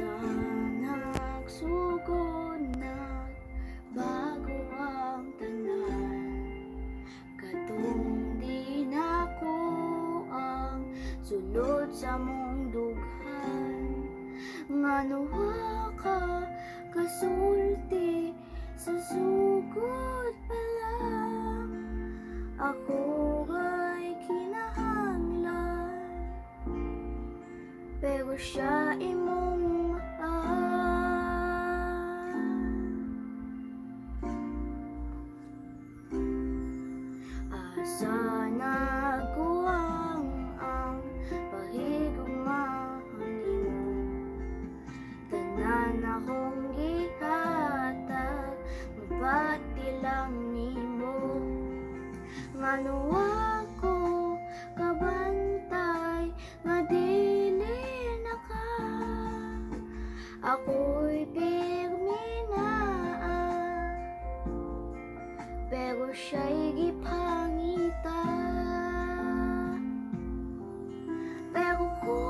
Asa nagsugod na bago ang tanan Katong ang sulod sa mong dughan Nganuha ka kasulti sa sugod pa lang Ako ay kinahanglan Pero siya imong Manuwa ko kabantay Madilin na ka Ako'y pigminaan Pero siya'y gipangita Pero ko